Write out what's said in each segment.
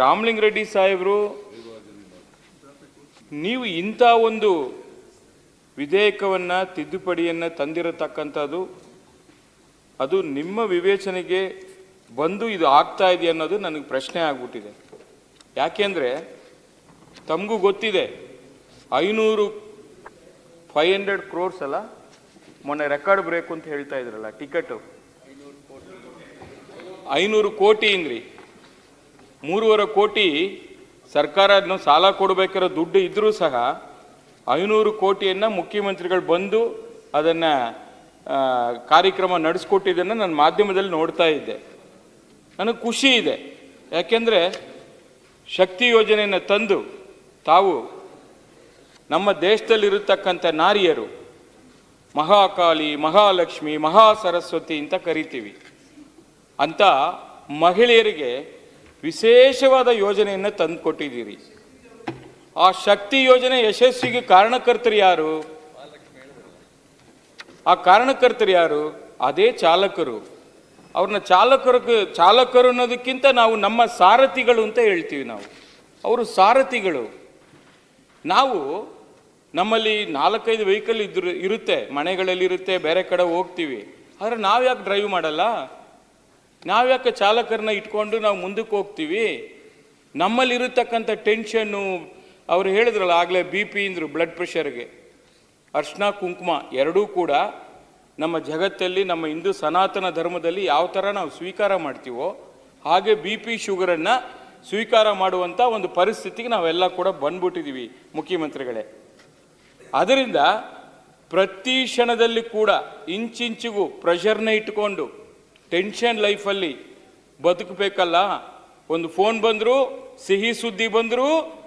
ರಾಮಲಿಂಗ ರೆಡ್ಡಿ ಸಾಹೇಬರು, ನೀವು ಇಂಥ ಒಂದು ವಿಧೇಯಕವನ್ನು, ತಿದ್ದುಪಡಿಯನ್ನು ತಂದಿರತಕ್ಕಂಥದ್ದು, ಅದು ನಿಮ್ಮ ವಿವೇಚನೆಗೆ ಬಂದು ಇದು ಆಗ್ತಾ ಇದೆ ಅನ್ನೋದು ನನಗೆ ಪ್ರಶ್ನೆ ಆಗ್ಬಿಟ್ಟಿದೆ. ಯಾಕೆಂದರೆ ತಮಗೂ ಗೊತ್ತಿದೆ, ಐನೂರು ಫೈವ್ ಹಂಡ್ರೆಡ್ ಕ್ರೋರ್ಸ್ ಅಲ್ಲ, ಮೊನ್ನೆ ರೆಕಾರ್ಡ್ ಬ್ರೇಕ್ ಅಂತ ಹೇಳ್ತಾ ಇದ್ರಲ್ಲ, ಟಿಕೆಟು. ಐನೂರು ಕೋಟಿ ಇಂದ್ರಿ. ಮೂರುವರೆ ಕೋಟಿ ಸರ್ಕಾರ ಅದನ್ನು ಸಾಲ ಕೊಡಬೇಕಿರೋ ದುಡ್ಡು ಇದ್ದರೂ ಸಹ ಐನೂರು ಕೋಟಿಯನ್ನು ಮುಖ್ಯಮಂತ್ರಿಗಳು ಬಂದು ಅದನ್ನು ಕಾರ್ಯಕ್ರಮ ನಡೆಸ್ಕೊಟ್ಟಿದ್ದನ್ನು ನಾನು ಮಾಧ್ಯಮದಲ್ಲಿ ನೋಡ್ತಾ ಇದ್ದೆ. ನನಗೆ ಖುಷಿ ಇದೆ. ಯಾಕೆಂದರೆ ಶಕ್ತಿ ಯೋಜನೆಯನ್ನು ತಂದು ತಾವು ನಮ್ಮ ದೇಶದಲ್ಲಿರತಕ್ಕಂಥ ನಾರಿಯರು ಮಹಾಕಾಳಿ, ಮಹಾಲಕ್ಷ್ಮಿ ಮಹಾ ಸರಸ್ವತಿ ಅಂತ ಕರಿತೀವಿ. ಅಂತ ಮಹಿಳೆಯರಿಗೆ ವಿಶೇಷವಾದ ಯೋಜನೆಯನ್ನು ತಂದುಕೊಟ್ಟಿದ್ದೀರಿ ಆ ಶಕ್ತಿ ಯೋಜನೆ ಯಶಸ್ವಿಗೆ ಕಾರಣಕರ್ತರು ಯಾರು? ಆ ಕಾರಣಕರ್ತರು ಯಾರು? ಅದೇ ಚಾಲಕರು. ಅವ್ರನ್ನ ಚಾಲಕರು ಚಾಲಕರು ಅನ್ನೋದಕ್ಕಿಂತ ನಾವು ನಮ್ಮ ಸಾರಥಿಗಳು ಅಂತ ಹೇಳ್ತೀವಿ ನಾವು. ಅವರು ಸಾರಥಿಗಳು. ನಾವು ನಮ್ಮಲ್ಲಿ ನಾಲ್ಕೈದು ವೆಹಿಕಲ್ ಇದ್ರು, ಇರುತ್ತೆ. ಮನೆಗಳಲ್ಲಿ ಇರುತ್ತೆ ಬೇರೆ ಕಡೆ ಹೋಗ್ತೀವಿ. ಆದರೆ ನಾವು ಯಾಕೆ ಡ್ರೈವ್ ಮಾಡಲ್ಲ? ನಾವ್ಯಾಕೆ ಚಾಲಕರನ್ನ ಇಟ್ಕೊಂಡು ನಾವು ಮುಂದಕ್ಕೆ ಹೋಗ್ತೀವಿ? ನಮ್ಮಲ್ಲಿರತಕ್ಕಂಥ ಟೆನ್ಷನ್ನು ಅವ್ರು ಹೇಳಿದ್ರಲ್ಲ, ಆಗಲೇ ಬಿ ಪಿ ಇಂದರು ಬ್ಲಡ್ ಪ್ರೆಷರ್ಗೆ ಅರ್ಶನ ಕುಂಕುಮ ಎರಡೂ ಕೂಡ ನಮ್ಮ ಜಗತ್ತಲ್ಲಿ, ನಮ್ಮ ಹಿಂದೂ ಸನಾತನ ಧರ್ಮದಲ್ಲಿ ಯಾವ ಥರ ನಾವು ಸ್ವೀಕಾರ ಮಾಡ್ತೀವೋ, ಹಾಗೆ ಬಿ ಪಿ ಶುಗರನ್ನು ಸ್ವೀಕಾರ ಮಾಡುವಂಥ ಒಂದು ಪರಿಸ್ಥಿತಿಗೆ ನಾವೆಲ್ಲ ಕೂಡ ಬಂದ್ಬಿಟ್ಟಿದ್ದೀವಿ ಮುಖ್ಯಮಂತ್ರಿಗಳೇ. ಅದರಿಂದ ಪ್ರತಿ ಕ್ಷಣದಲ್ಲಿ ಕೂಡ ಇಂಚಿಂಚಿಗೂ ಪ್ರೆಷರ್ನ ಇಟ್ಕೊಂಡು ಟೆನ್ಷನ್ ಲೈಫಲ್ಲಿ ಬದುಕಬೇಕಲ್ಲ? ಒಂದು ಫೋನ್ ಬಂದರೂ, ಸಿಹಿ ಸುದ್ದಿ ಬಂದರೂ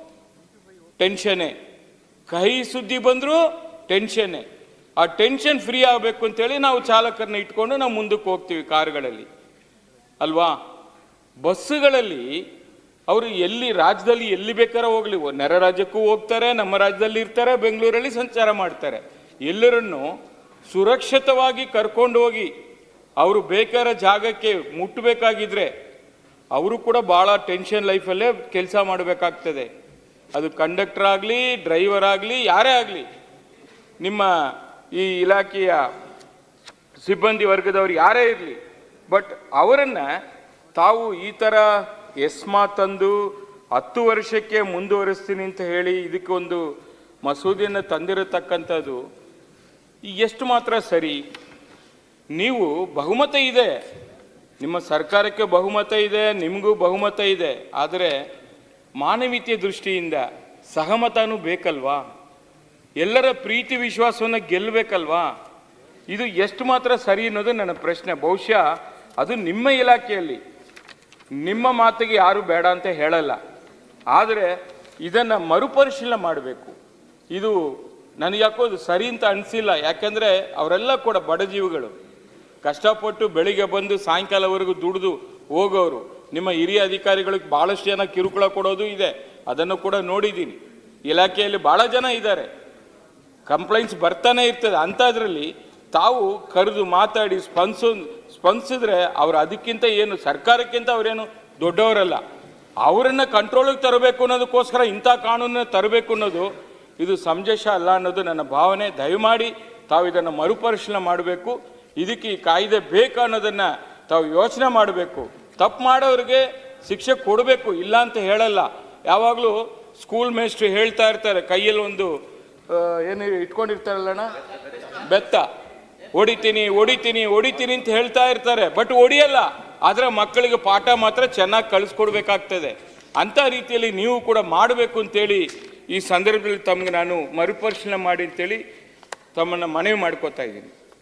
ಟೆನ್ಷನ್ನೇ ಕಹಿ ಸುದ್ದಿ ಬಂದರೂ ಟೆನ್ಷನ್ನೇ ಆ ಟೆನ್ಷನ್ ಫ್ರೀ ಆಗಬೇಕು ಅಂತೇಳಿ ನಾವು ಚಾಲಕರನ್ನ ಇಟ್ಕೊಂಡು ನಾವು ಮುಂದಕ್ಕೆ ಹೋಗ್ತೀವಿ ಕಾರುಗಳಲ್ಲಿ. ಅಲ್ವಾ? ಬಸ್ಸುಗಳಲ್ಲಿ ಅವರು ಎಲ್ಲಿ ರಾಜ್ಯದಲ್ಲಿ ಎಲ್ಲಿ ಬೇಕಾದ್ರೆ ಹೋಗ್ಲಿ. ನೆರೆ ರಾಜ್ಯಕ್ಕೂ ಹೋಗ್ತಾರೆ, ನಮ್ಮ ರಾಜ್ಯದಲ್ಲಿ ಇರ್ತಾರೆ, ಬೆಂಗಳೂರಲ್ಲಿ ಸಂಚಾರ ಮಾಡ್ತಾರೆ. ಎಲ್ಲರನ್ನು ಸುರಕ್ಷಿತವಾಗಿ ಕರ್ಕೊಂಡು ಹೋಗಿ ಅವರು ಬೇಕಾದ ಜಾಗಕ್ಕೆ ಮುಟ್ಟಬೇಕಾಗಿದ್ರೆ ಅವರು ಕೂಡ ಭಾಳ ಟೆನ್ಷನ್ ಲೈಫಲ್ಲೇ ಕೆಲಸ ಮಾಡಬೇಕಾಗ್ತದೆ. ಅದು ಕಂಡಕ್ಟರ್ ಆಗಲಿ ಡ್ರೈವರ್ ಆಗಲಿ, ಯಾರೇ ಆಗಲಿ, ನಿಮ್ಮ ಈ ಇಲಾಖೆಯ ಸಿಬ್ಬಂದಿ ವರ್ಗದವರು ಯಾರೇ ಇರಲಿ ಬಟ್ ಅವರನ್ನು ತಾವು ಈ ಥರ ಎಸ್ಮಾ ತಂದು ಹತ್ತು ವರ್ಷಕ್ಕೆ ಮುಂದುವರಿಸ್ತೀನಿ ಅಂತ ಹೇಳಿ ಇದಕ್ಕೆ ಒಂದು ಮಸೂದೆಯನ್ನು ತಂದಿರತಕ್ಕಂಥದ್ದು ಎಷ್ಟು ಮಾತ್ರ ಸರಿ. ನೀವು ಬಹುಮತ ಇದೆ. ನಿಮ್ಮ ಸರ್ಕಾರಕ್ಕೆ ಬಹುಮತ ಇದೆ, ನಿಮಗೂ ಬಹುಮತ ಇದೆ. ಆದರೆ ಮಾನವೀಯತೆಯ ದೃಷ್ಟಿಯಿಂದ ಸಹಮತನೂ ಬೇಕಲ್ವಾ? ಎಲ್ಲರ ಪ್ರೀತಿ ವಿಶ್ವಾಸವನ್ನು ಗೆಲ್ಲಬೇಕಲ್ವಾ ಇದು ಎಷ್ಟು ಮಾತ್ರ ಸರಿ ಅನ್ನೋದು ನನ್ನ ಪ್ರಶ್ನೆ. ಬಹುಶಃ ಅದು ನಿಮ್ಮ ಇಲಾಖೆಯಲ್ಲಿ. ನಿಮ್ಮ ಮಾತಿಗೆ ಯಾರು ಬೇಡ ಅಂತ ಹೇಳಲ್ಲ. ಆದರೆ ಇದನ್ನು ಮರುಪರಿಶೀಲನೆ ಮಾಡಬೇಕು. ಇದು ನನಗೆ ಯಾಕೋ ಸರಿ ಅಂತ ಅನಿಸಿಲ್ಲ. ಯಾಕೆಂದರೆ ಅವರೆಲ್ಲ ಕೂಡ ಬಡಜೀವಿಗಳು ಕಷ್ಟಪಟ್ಟು ಬೆಳಿಗ್ಗೆ ಬಂದು ಸಾಯಂಕಾಲವರೆಗೂ ದುಡಿದು ಹೋಗೋರು, ನಿಮ್ಮ ಹಿರಿಯ ಅಧಿಕಾರಿಗಳಿಗೆ ಭಾಳಷ್ಟು ಜನ ಕಿರುಕುಳ ಕೊಡೋದು ಇದೆ. ಅದನ್ನು ಕೂಡ ನೋಡಿದ್ದೀನಿ. ಇಲಾಖೆಯಲ್ಲಿ ಭಾಳ ಜನ ಇದ್ದಾರೆ. ಕಂಪ್ಲೇಂಟ್ಸ್ ಬರ್ತಾನೆ ಇರ್ತದೆ. ಅಂಥದ್ರಲ್ಲಿ ತಾವು ಕರೆದು ಮಾತಾಡಿ, ಸ್ಪಂದಿಸ, ಸ್ಪಂದಿಸಿದ್ರೆ ಅವ್ರು ಅದಕ್ಕಿಂತ ಏನು, ಸರ್ಕಾರಕ್ಕಿಂತ ಅವರೇನು ದೊಡ್ಡವರಲ್ಲ. ಅವರನ್ನು ಕಂಟ್ರೋಲಿಗೆ ತರಬೇಕು ಅನ್ನೋದಕ್ಕೋಸ್ಕರ ಇಂಥ ಕಾನೂನನ್ನ ತರಬೇಕು ಅನ್ನೋದು ಇದು ಸಮಂಜಸ ಅಲ್ಲ ಅನ್ನೋದು ನನ್ನ ಭಾವನೆ. ದಯಮಾಡಿ ತಾವು ಇದನ್ನು ಮರುಪರಿಶೀಲನೆ ಮಾಡಬೇಕು. ಇದಕ್ಕೆ ಈ ಕಾಯ್ದೆ ಬೇಕು ಅನ್ನೋದನ್ನು ತಾವು ಯೋಚನೆ ಮಾಡಬೇಕು. ತಪ್ಪು ಮಾಡೋರಿಗೆ ಶಿಕ್ಷೆ ಕೊಡಬೇಕು, ಇಲ್ಲ ಅಂತ ಹೇಳಲ್ಲ. ಯಾವಾಗಲೂ ಸ್ಕೂಲ್ ಮೇಸ್ಟ್ರು ಹೇಳ್ತಾ ಇರ್ತಾರೆ, ಕೈಯಲ್ಲಿ ಒಂದು ಏನು ಇಟ್ಕೊಂಡಿರ್ತಾರಲ್ಲಣ್ಣ ಬೆತ್ತ. ಹೊಡಿತೀನಿ ಹೊಡಿತೀನಿ ಹೊಡಿತೀನಿ ಅಂತ ಹೇಳ್ತಾ ಇರ್ತಾರೆ. ಬಟ್ ಹೊಡಿಯಲ್ಲ. ಆದರೆ ಮಕ್ಕಳಿಗೆ ಪಾಠ ಮಾತ್ರ ಚೆನ್ನಾಗಿ ಕಳಿಸ್ಕೊಡ್ಬೇಕಾಗ್ತದೆ ಅಂಥ ರೀತಿಯಲ್ಲಿ ನೀವು ಕೂಡ ಮಾಡಬೇಕು ಅಂತೇಳಿ ಈ ಸಂದರ್ಭದಲ್ಲಿ ತಮಗೆ ನಾನು ಮರುಪರಿಶೀಲನೆ ಮಾಡಿ ಅಂತೇಳಿ ತಮ್ಮನ್ನು ಮನವಿ ಮಾಡ್ಕೋತಾ ಇದ್ದೀನಿ.